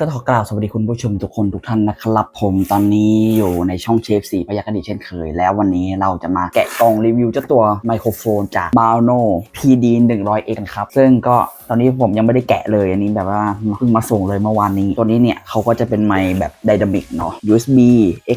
ก็ขอกล่าวสวัสดีคุณผู้ชมทุกคนทุกท่านนะครับผมตอนนี้อยู่ในช่องเชฟสีพยักดีเช่นเคย แล้ววันนี้เราจะมาแกะกล่องรีวิวเจ้าตัวไมโครโฟนจาก b a o n o PD 100 X ครับ ซึ่งก็ตอนนี้ผมยังไม่ได้แกะเลยอันนี้แบบว่าเพิ่งมาส่งเลยเมื่อวานนี้ ตัวนี้เนี่ยเขาก็จะเป็นไมค์แบบไดนามิกเนาะ USB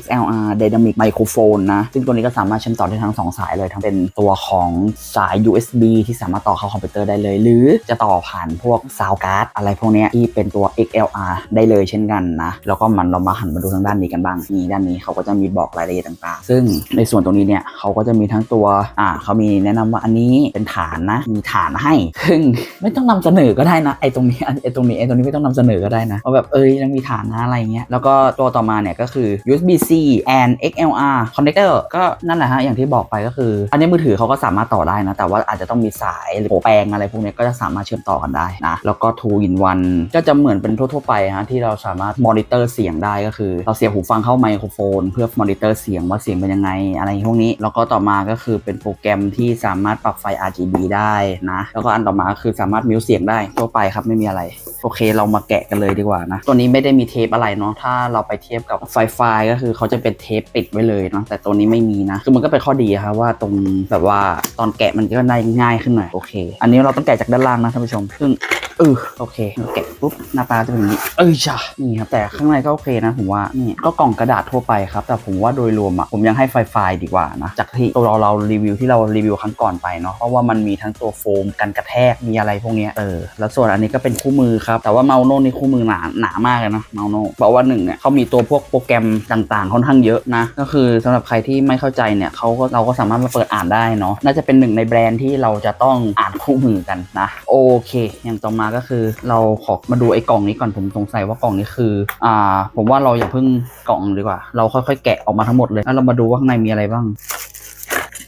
XLR Dynamic Microphone นะ ซึ่งตัวนี้ก็สามารถเชื่อมต่อได้ทั้งสองสายเลยทั้งเป็นตัวของสาย USB ที่สามารถต่อเข้าคอมพิวเตอร์ได้เลย หรือจะต่อผ่านพวกซาวการ์ดอะไรพวกนี้ที่เป็นตัว XLR ได้เลยเช่นกันนะแล้วก็มันเรามาหันมาดูทางด้านนี้กันบ้างนี่ด้านนี้เขาก็จะมีบอกรายละเอียดต่างๆ ซึ่งในส่วนตรงนี้เนี่ยเขาก็จะมีทั้งตัวอ่าเขามีแนะนำว่าอันนี้เป็นฐานนะมีฐานให้ซึ่งไม่ต้องนำเสนอก็ได้นะไอ้ตรงนี้ไอ้ตรงนี้ไอ้ตรงนี้ไม่ต้องนำเสนอก็ได้นะว่าแบบเอ้ยยังมีฐานนะอะไรเงี้ยแล้วก็ตัวต่อมาเนี่ยก็คือ USB-C and XLR connector ก็นั่นแหละฮะอย่างที่บอกไปก็คือ อันนี้มือถือเขาก็สามารถต่อได้นะ แต่ว่าอาจจะต้องมีสายหรือโปะแปลงอะไรพวกนี้ก็จะสามารถเชื่อมต่อกันได้นะแล้วก็ two in one ก็จะเหมือนเป็นทั่วๆไปฮะที่เราสามารถมอนิเตอร์เสียงได้ก็คือ เราเสียบหูฟังเข้าไมโครโฟน เพื่อมอนิเตอร์เสียงว่าเสียงเป็นยังไง อะไรพวกนี้ แล้วก็ต่อมาก็คือเป็นโปรแกรมที่สามารถปรับไฟ RGB ได้นะ แล้วก็อันต่อมาก็คือสามารถมิวเสียงได้ทั่วไปครับไม่มีอะไร โอเคเรามาแกะกันเลยดีกว่านะ ตัวนี้ไม่ได้มีเทปอะไรเนาะถ้าเราไปเทียบกับไฟไฟก็คือเขาจะเป็นเทปปิดไว้เลยเนาะแต่ตัวนี้ไม่มีนะคือมันก็เป็นข้อดีครับว่าตรงแบบว่าตอนแกะมันก็ได้ง่ายขึ้นหน่อยโอเค อันนี้เราต้องแกะจากด้านล่างนะท่านผู้ชมซึ่งเออโอเคแกะปุ๊บหน้าตาจะเป็นอย่างนี้เอ้ยจ้ะนี่ครับแต่ข้างในก็โอเคนะผมว่านี่ก็กล่องกระดาษทั่วไปครับ แต่ผมว่าโดยรวมอะผมยังให้ไฟไฟดีกว่านะ จากที่ตัวเราเรารีวิวที่เรารีวิวครั้งก่อนไปเนาะเพราะว่ามันมีทั้งตัวโฟมกันกระแทกมีอะไรพวกเนี้ยเออแล้วส่วนอันนี้ก็เป็นคู่มือครับแต่ว่าเมาโน่นี่คู่มือหนาหนามากเลยนะเมาโน่เพราะว่าหนึ่งเนี่ยเขามีตัวพวกโปรแกรมต่างๆ ค่อนข้างเยอะนะ ก็คือสำหรับใครที่ไม่เข้าใจเนี่ยเขาก็เราก็สามารถมาเปิดอ่านได้เนาะน่าจะเป็นหนึ่งในแบรนด์ที่เราจะต้องอ่านคู่มือกันนะโอเคอย่างต่อมาก็คือเราขอมาดูไอ้กล่องนี้ก่อนผมสงสัยว่ากล่องนี้คือ อ่า ผมว่าเราอย่าเพิ่งกล่องดีกว่า เราค่อยๆแกะออกมาทั้งหมดเลย แล้วเรามาดูว่าข้างในมีอะไรบ้าง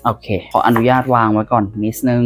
โอเค ขออนุญาตวางไว้ก่อนนิดนึง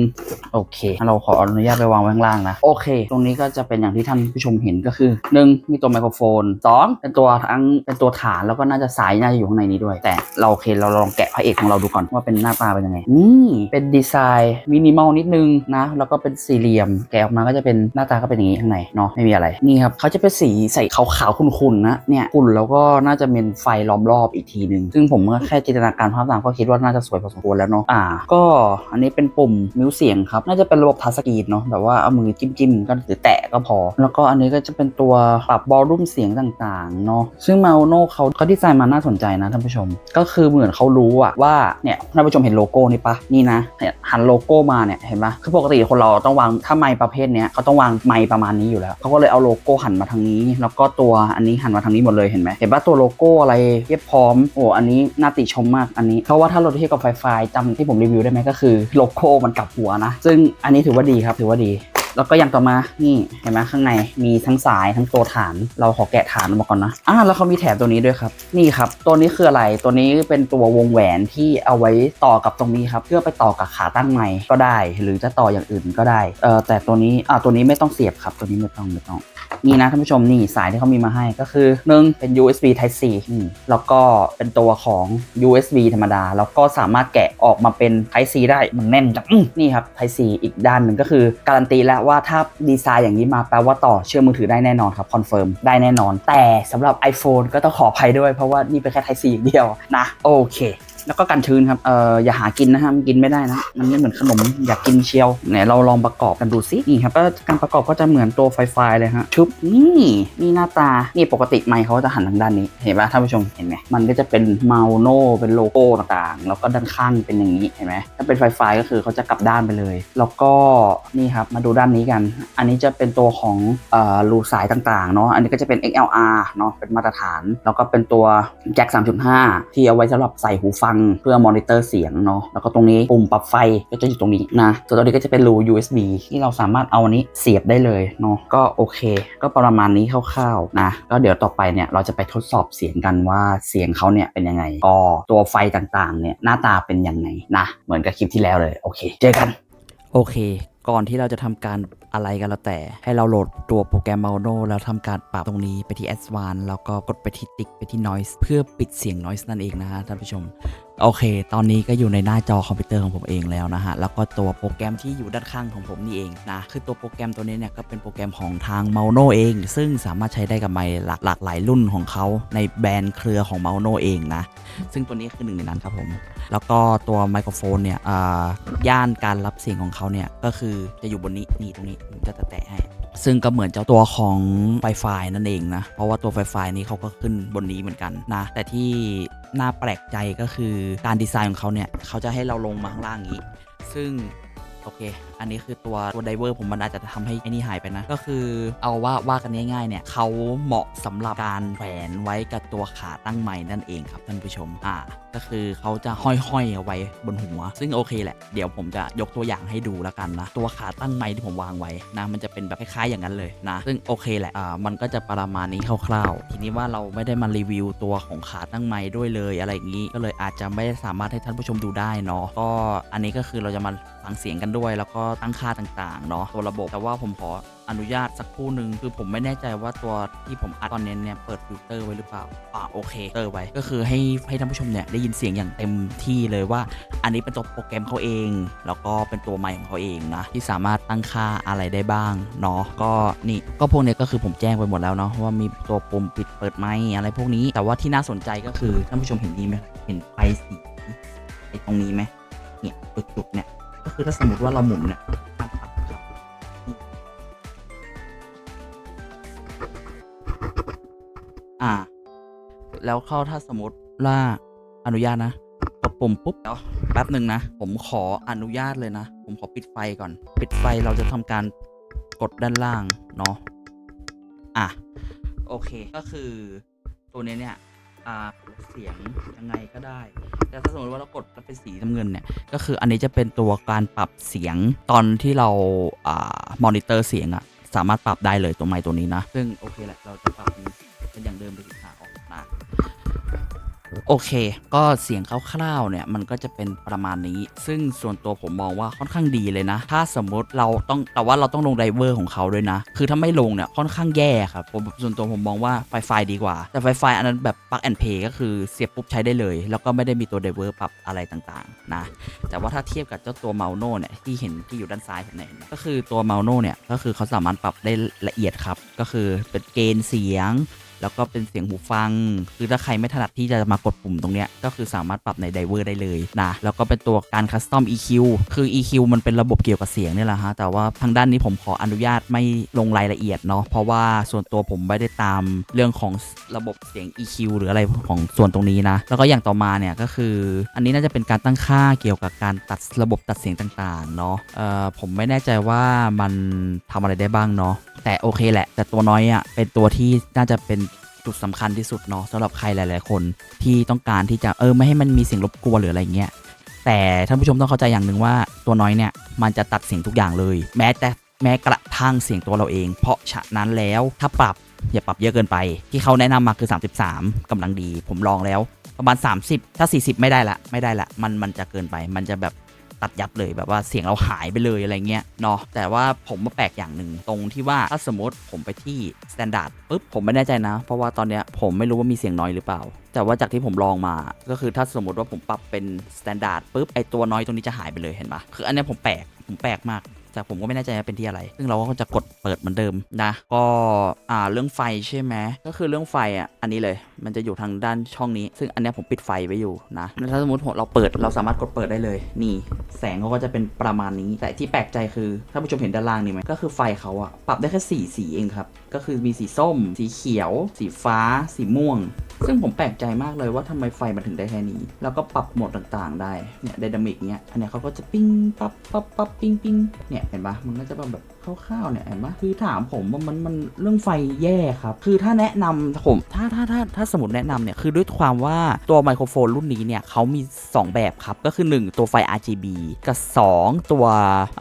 โอเค เราขออนุญาตไปวางไว้ข้างล่างนะ โอเค ตรงนี้ก็จะเป็นอย่างที่ท่านผู้ชมเห็นก็คือ 1. มีตัวไมโครโฟน 2. เป็นตัวทั้งเป็นตัวฐานแล้วก็น่าจะสายน่าจะอยู่ข้างในนี้ด้วย แต่เราโอเคเราลองแกะพระเอกของเราดูก่อนว่าเป็นหน้าตาเป็นยังไง นี่เป็นดีไซน์มินิมอลนิดนึงนะ แล้วก็เป็นสี่เหลี่ยม แกะออกมาก็จะเป็นหน้าตาก็เป็นอย่างนี้ข้างในเนาะไม่มีอะไร นี่ครับเขาจะเป็นสีใส่ขาวๆขุ่นๆนะเนี่ยขุ่นแล้วก็น่าจะเป็นไฟล้อมรอบอีกทีหนึ่งซึ่งผมก็แค่จินตนาการภาพตามก็คิดว่าน่าจะสวยพอสมควรแล้วเนาะอ่า ก็อันนี้เป็นปุ่มมิวเสียงครับน่าจะเป็นระบบทัชสกรีนเนาะแบบว่าเอามือจิ้มๆก็หรือแตะก็พอ แล้วก็อันนี้ก็จะเป็นตัวปรับบอลรุ่มเสียงต่างๆเนาะซึ่งมาโนเขาเขาดีไซน์มาน่าสนใจนะท่านผู้ชม ก็คือเหมือนเขารู้อะว่าเนี่ยท่านผู้ชมเห็นโลโก้นี่ปะนี่นะเนี่ยหันโลโก้มาเนี่ยเห็นปะคือปกติคนเราต้องวางถ้าไมค์ประเภทเนี้ยเขาต้องวางไมค์ประมาณนี้อยู่แล้วเขาก็เลยเอาโลโก้หันมาทางนี้ แล้วก็ตัวอันนี้หันมาทางนี้หมดเลยเห็นไหมเห็นปะตัวโลโก้อะไรเรียบพร้อมโอ้อันนี้น่าติชมมากอันนี้เพราะว่าถ้าเราเทียบกับไฟไฟจำที่ผมรีวิวได้ไหมก็คือโลโก้มันกลับหัวนะซึงอันนี้ถือว่าดีครับถือว่าดี แล้วก็อย่างต่อมานี่เห็นไหมข้างในมีทั้งสายทั้งตัวฐาน เราขอแกะฐานออกมาก่อนนะอ่าแล้วเขามีแถมตัวนี้ด้วยครับ นี่ครับ ตัวนี้คืออะไรตัวนี้เป็นตัววงแหวนที่เอาไว้ต่อกับตรงนี้ครับ เพื่อไปต่อกับขาตั้งไม้ก็ได้ หรือจะต่ออย่างอื่นก็ได้เออแต่ตัวนี้อ่าตัวนี้ไม่ต้องเสียบครับตัวนี้ไม่ต้องไม่ต้องนี่นะท่านผู้ชมนี่สายที่เขามีมาให้ก็คือหนึ่งเป็น USB Type C แล้วก็เป็นตัวของ USB ธรรมดา แล้วก็สามารถแกะออกมาเป็น Type C ได้มันแน่นจังอืมนี่ครับ Type C อีกด้านหนึ่งก็คือการันตีแล้วว่าถ้าดีไซน์อย่างนี้มาแปลว่าต่อเชื่อมมือถือได้แน่นอนครับคอนเฟิร์มได้แน่นอน แต่สำหรับ iPhone ก็ต้องขออภัยด้วยเพราะว่านี่เป็นแค่ Type C อย่างเดียวนะโอเค แล้วก็กันชื้นครับ เอ่อ อย่าหากินนะฮะมันกินไม่ได้นะ มันไม่เหมือนขนม อยากกินเชียวเนี่ยเราลองประกอบกันดูสินี่ครับก็การประกอบก็จะเหมือนตัวไฟไฟเลยฮะ ชุบนี่นี่หน้าตา นี่ปกติไมค์เขาจะหันทางด้านนี้ เห็นปะท่านผู้ชม เห็นไหมมันก็จะเป็นเมาโนเป็นโลโก้ต่างๆ แล้วก็ด้านข้างเป็นอย่างนี้ เห็นไหมถ้าเป็นไฟไฟก็คือเขาจะกลับด้านไปเลย แล้วก็นี่ครับ มาดูด้านนี้กัน อันนี้จะเป็นตัวของเอ่อรูสายต่างๆ เนาะ อันนี้ก็จะเป็น XLR เนาะ เป็นมาตรฐาน แล้วก็เป็นตัวแจ็ค3.5 ที่เอาไว้สำหรับใส่หูฟังเพื่อมอนิเตอร์เสียงเนาะแล้วก็ตรงนี้ปุ่มปรับไฟก็จะอยู่ตรงนี้นะส่วนตรงนี้ก็จะเป็นรู USB ที่เราสามารถเอาอันนี้เสียบได้เลยเนาะก็โอเค ก็ประมาณนี้คร่าวๆนะก็เดี๋ยวต่อไปเนี่ยเราจะไปทดสอบเสียงกันว่าเสียงเขาเนี่ยเป็นยังไงก็ตัวไฟต่างๆเนี่ยหน้าตาเป็นยังไงนะเหมือนกับคลิปที่แล้วเลยโอเค เจอกันโอเค ก่อนที่เราจะทำการอะไรกันแล้วแต่ ให้เราโหลดตัวโปรแกรม m a u n o แล้วทำการปรับตรงนี้ไปที่ Advanced แล้วก็กดไปที่ติ๊กไปที่ Noise เพื่อปิดเสียง Noise นั่นเองนะฮะท่านผู้ชม โอเค ตอนนี้ก็อยู่ในหน้าจอคอมพิวเตอร์ของผมเองแล้วนะฮะ แล้วก็ตัวโปรแกรมที่อยู่ด้านข้างของผมนี่เองนะ คือตัวโปรแกรมตัวนี้เนี่ยก็เป็นโปรแกรมของทาง m a u n o เอง ซึ่งสามารถใช้ได้กับไมค์หลากหลายรุ่นของเขาในแบรนด์เครือของ m a u n o เองนะ ซึ่งตัวนี้คือหนึ่งในนั้นครับผม แล้วก็ตัวไมโครโฟนเนี่ยอ่าย่านการรับเสียงของเขาเนี่ยก็คือจะอยู่บนนี้นี่ตรงนี้ผมจะแตะให้ ซึ่งก็เหมือนเจ้าตัวของไฟไฟนั่นเองนะ เพราะว่าตัวไฟไฟนี้เขาก็ขึ้นบนนี้เหมือนกันนะ แต่ที่น่าแปลกใจก็คือการดีไซน์ของเขาเนี่ยเขาจะให้เราลงมาข้างล่างอย่างนี้ ซึ่งโอเค อันนี้คือตัวตัวไดเวอร์ผมมันอาจจะทำให้ไอ้นี่หายไปนะ ก็คือเอาว่าว่ากันง่ายๆเนี่ยเขาเหมาะสำหรับการแขวนไว้กับตัวขาตั้งไม้นั่นเองครับท่านผู้ชมอ่าก็คือเขาจะห้อยๆเอาไว้บนหัว ซึ่งโอเคแหละเดี๋ยวผมจะยกตัวอย่างให้ดูแล้วกันนะ ตัวขาตั้งไม้ที่ผมวางไว้นะมันจะเป็นแบบคล้ายๆอย่างนั้นเลยนะ ซึ่งโอเคแหละอ่ามันก็จะประมาณนี้คร่าวๆ ทีนี้ว่าเราไม่ได้มารีวิวตัวของขาตั้งไม้ด้วยเลยอะไรอย่างนี้ก็เลยอาจจะไม่สามารถให้ท่านผู้ชมดูได้เนาะก็อันนี้ก็คือเราจะมาฟังเสียงกันด้วย แล้วก็ตั้งค่าต่างๆเนาะตัวระบบ แต่ว่าผมขออนุญาตสักครู่หนึ่งคือผมไม่แน่ใจว่าตัวที่ผมอัดตอนนี้เนี่ยเปิดฟิลเตอร์ไว้หรือเปล่าอ่าโอเคเตอร์ไว้ก็คือให้ให้ท่านผู้ชมเนี่ยได้ยินเสียงอย่างเต็มที่เลยว่า อันนี้เป็นตัวโปรแกรมเขาเอง แล้วก็เป็นตัวไมค์ของเขาเองนะที่สามารถตั้งค่าอะไรได้บ้างเนาะก็นี่ก็พวกเนี้ยก็คือผมแจ้งไปหมดแล้วเนาะว่ามีตัวปุ่มปิดเปิดไมค์อะไรพวกนี้ แต่ว่าที่น่าสนใจก็คือท่านผู้ชมเห็นนี้ไหมเห็นไฟสีไอ้ตรงนี้ไหมเนี่ยจุดๆเนี่ย คือถ้าสมมติว่าเราหมุนเนี่ยอ่า แล้วเข้าถ้าสมมติว่าอนุญาตนะกดปุ่มปุ๊บเดี๋ยวแป๊บหนึ่งนะ ผมขออนุญาตเลยนะ ผมขอปิดไฟก่อน ปิดไฟเราจะทำการกดด้านล่างเนาะ อะ โอเค ก็คือตัวนี้เนี่ย อ่าเสียงยังไงก็ได้ แต่ถ้าสมมติว่าเรากดแล้วเป็นสีน้ำเงินเนี่ยก็คืออันนี้จะเป็นตัวการปรับเสียงตอนที่เราอ่ามอนิเตอร์เสียงอะสามารถปรับได้เลยตัวไมค์ตัวนี้นะ ซึ่งโอเคแหละเราจะปรับเป็นอย่างเดิมไปสิขาออก โอเค ก็เสียงคร่าวๆเนี่ยมันก็จะเป็นประมาณนี้ ซึ่งส่วนตัวผมมองว่าค่อนข้างดีเลยนะ ถ้าสมมติเราต้องแต่ว่าเราต้องลงไดเวอร์ของเขาด้วยนะ คือถ้าไม่ลงเนี่ยค่อนข้างแย่ครับผมส่วนตัวผมมองว่าไฟไฟดีกว่า แต่ไฟไฟอันนั้นแบบปลั๊กแอนเพย์ก็คือเสียบปุ๊บใช้ได้เลย แล้วก็ไม่ได้มีตัวไดเวอร์ปรับอะไรต่างๆนะแต่ว่าถ้าเทียบกับเจ้าตัวเมาโน่เนี่ยที่เห็นที่อยู่ด้านซ้ายผมเนี่ยเห็นไหมก็คือตัวเมาโน่เนี่ยก็คือเขาสามารถปรับได้ละเอียดครับก็คือเป็นเกณฑ์เสียงแล้วก็เป็นเสียงหูฟัง คือถ้าใครไม่ถนัดที่จะมากดปุ่มตรงเนี้ยก็คือสามารถปรับในไดเวอร์ได้เลยนะ แล้วก็เป็นตัวการคัสตอม EQ คือ EQ มันเป็นระบบเกี่ยวกับเสียงเนี่ยแหละฮะ แต่ว่าทางด้านนี้ผมขออนุญาตไม่ลงรายละเอียดเนาะ เพราะว่าส่วนตัวผมไม่ได้ตามเรื่องของระบบเสียง EQ หรืออะไรของส่วนตรงนี้นะ แล้วก็อย่างต่อมาเนี่ยก็คือ อันนี้น่าจะเป็นการตั้งค่าเกี่ยวกับการตัดระบบตัดเสียงต่างๆเนาะ เอ่อผมไม่แน่ใจว่ามันทำอะไรได้บ้างเนาะ แต่โอเคแหละ แต่ตัวน้อยอะ่ะเป็นตัวที่น่าจะเป็น จุดสำคัญที่สุดเนาะสำหรับใครหลาย ๆ คนที่ต้องการที่จะเออไม่ให้มันมีเสียงรบกวนหรืออะไรเงี้ยแต่ท่านผู้ชมต้องเข้าใจอย่างหนึ่งว่าตัวน้อยเนี่ยมันจะตัดเสียงทุกอย่างเลย แม้แต่แม้กระทั่งเสียงตัวเราเอง เพราะฉะนั้นแล้วถ้าปรับอย่าปรับเยอะเกินไป ที่เขาแนะนำมาคือ 33กำลังดี ผมลองแล้ว ประมาณ 30 ถ้า 40 ไม่ได้ละไม่ได้ละมันมันจะเกินไปมันจะแบบ ตัดยับเลยแบบว่าเสียงเราหายไปเลยอะไรเงี้ยเนาะแต่ว่าผมมาแปลกอย่างหนึ่งตรงที่ว่าถ้าสมมติผมไปที่สแตนดาร์ดปุ๊บผมไม่แน่ใจนะ เพราะว่าตอนเนี้ยผมไม่รู้ว่ามีเสียงน้อยหรือเปล่า แต่ว่าจากที่ผมลองมาก็คือถ้าสมมติว่าผมปรับเป็นสแตนดาร์ดปุ๊บไอตัวน้อยตรงนี้จะหายไปเลยเห็นปะคืออันเนี้ยผมแปลกผมแปลกมาก แต่ผมก็ไม่แน่ใจว่าเป็นที่อะไร ซึ่งเราก็จะกดเปิดเหมือนเดิมนะ ก็อ่าเรื่องไฟใช่ไหมก็คือเรื่องไฟอะอันนี้เลย มันจะอยู่ทางด้านช่องนี้ ซึ่งอันนี้ผมปิดไฟไว้อยู่นะถ้าสมมติเราเปิดเราสามารถกดเปิดได้เลย นี่ แสงเขาก็จะเป็นประมาณนี้ แต่ที่แปลกใจคือถ้าผู้ชมเห็นด้านล่างนี่ไหมก็คือไฟเขาอะปรับได้แค่สีสีเองครับก็คือมีสีส้ม สีเขียว สีฟ้า สีม่วง ซึ่งผมแปลกใจมากเลยว่าทำไมไฟมันถึงได้แค่นี้ แล้วก็ปรับโหมดต่างๆ ได้ เนี่ยไดนามิกเนี่ยอันนี้เขาก็จะปิ้งปั๊บปั๊บปั๊บปิ้งปิ้งเนี่ยเห็นปะมันก็จะแบบคร่าวๆเนี่ยเห็นปะคือถามผมว่ามันมันเรื่องไฟแย่ครับ คือถ้าแนะนำผมถ้าถ้าถ้าถ้าสมมติแนะนำเนี่ยคือด้วยความว่าตัวไมโครโฟนรุ่นนี้เนี่ยเขามี 2 แบบครับ ก็คือ 1 ตัวไฟ RGB กับ 2 ตัว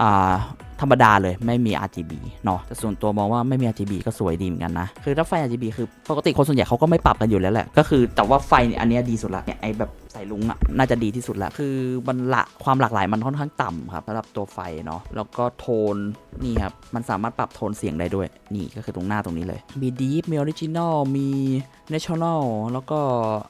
อ่าธรรมดาเลยไม่มี RGB เนาะแต่ส่วนตัวมองว่าไม่มี RGB ก็สวยดีเหมือนกันนะ คือถ้าไฟ RGB คือปกติคนส่วนใหญ่เขาก็ไม่ปรับกันอยู่แล้วแหละ ก็คือแต่ว่าไฟเนี่ยอันนี้ดีสุดละเนี่ยไอแบบ ส่ส่ลุงอะน่าจะดีที่สุดละคือมันละความหลากหลายมันค่อนข้างต่ำครับสำหรับตัวไฟเนาะแล้วก็โทนนี่ครับมันสามารถปรับโทนเสียงได้ด้วย นี่ก็คือตรงหน้าตรงนี้เลย มี Deep มี Original มี National แล้วก็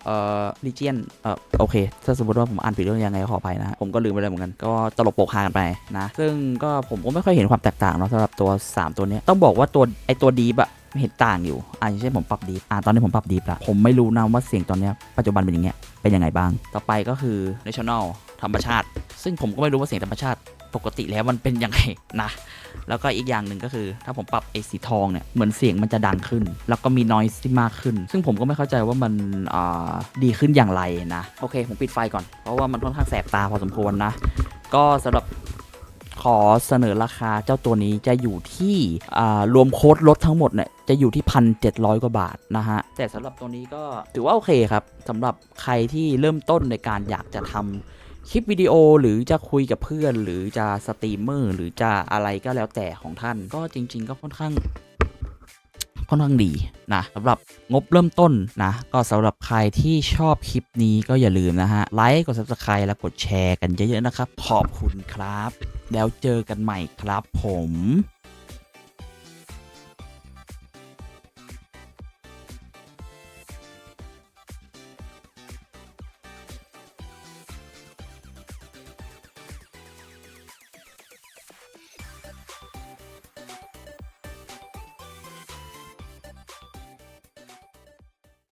เอ่อ Legion เอ่อโอเค ถ้าสมมติว่าผมอ่านผิดเรื่องยังไงก็ขออภัยนะผมก็ลืมไปเลยเหมือนกันก็ตลบโปกฮากันไปนะ ซึ่งก็ผมก็ไม่ค่อยเห็นความแตกต่างเนาะสำหรับตัว 3 ตัวนี้ต้องบอกว่าตัวไอตัว Deep อะ เห็นต่างอยู่อ่าอย่างเช่นผมปรับ Deep อ่าตอนนี้ผมปรับ Deep ละผมไม่รู้นะว่าเสียงตอนนี้ปัจจุบันเป็นอย่างเงี้ยเป็นยังไงบ้าง ต่อไปก็คือ National ธรรมชาติ ซึ่งผมก็ไม่รู้ว่าเสียงธรรมชาติปกติแล้วมันเป็นยังไงนะ แล้วก็อีกอย่างหนึ่งก็คือ ถ้าผมปรับไอ้สีทองเนี่ย เหมือนเสียงมันจะดังขึ้น แล้วก็มี noise ที่มากขึ้น ซึ่งผมก็ไม่เข้าใจว่ามันดีขึ้นอย่างไรนะ โอเค ผมปิดไฟก่อน เพราะว่ามันค่อนข้างแสบตาพอสมควรนะ ก็สำหรับ ขอเสนอราคาเจ้าตัวนี้จะอยู่ที่รวมโค้ดลดทั้งหมดเนี่ยจะอยู่ที่พันเจ็ดร้อยกว่าบาทนะฮะ แต่สำหรับตัวนี้ก็ถือว่าโอเคครับสำหรับใครที่เริ่มต้นในการอยากจะทำคลิปวิดีโอหรือจะคุยกับเพื่อน หรือจะสตรีมเมอร์หรือจะอะไรก็แล้วแต่ของท่าน ก็จริง ๆ ก็ค่อนข้าง ค่อนข้างดีนะสำหรับงบเริ่มต้นนะก็สำหรับใครที่ชอบคลิปนี้ก็อย่าลืมนะฮะไลค์กด subscribe และกดแชร์กันเยอะๆนะครับ ขอบคุณครับ แล้วเจอกันใหม่ครับผม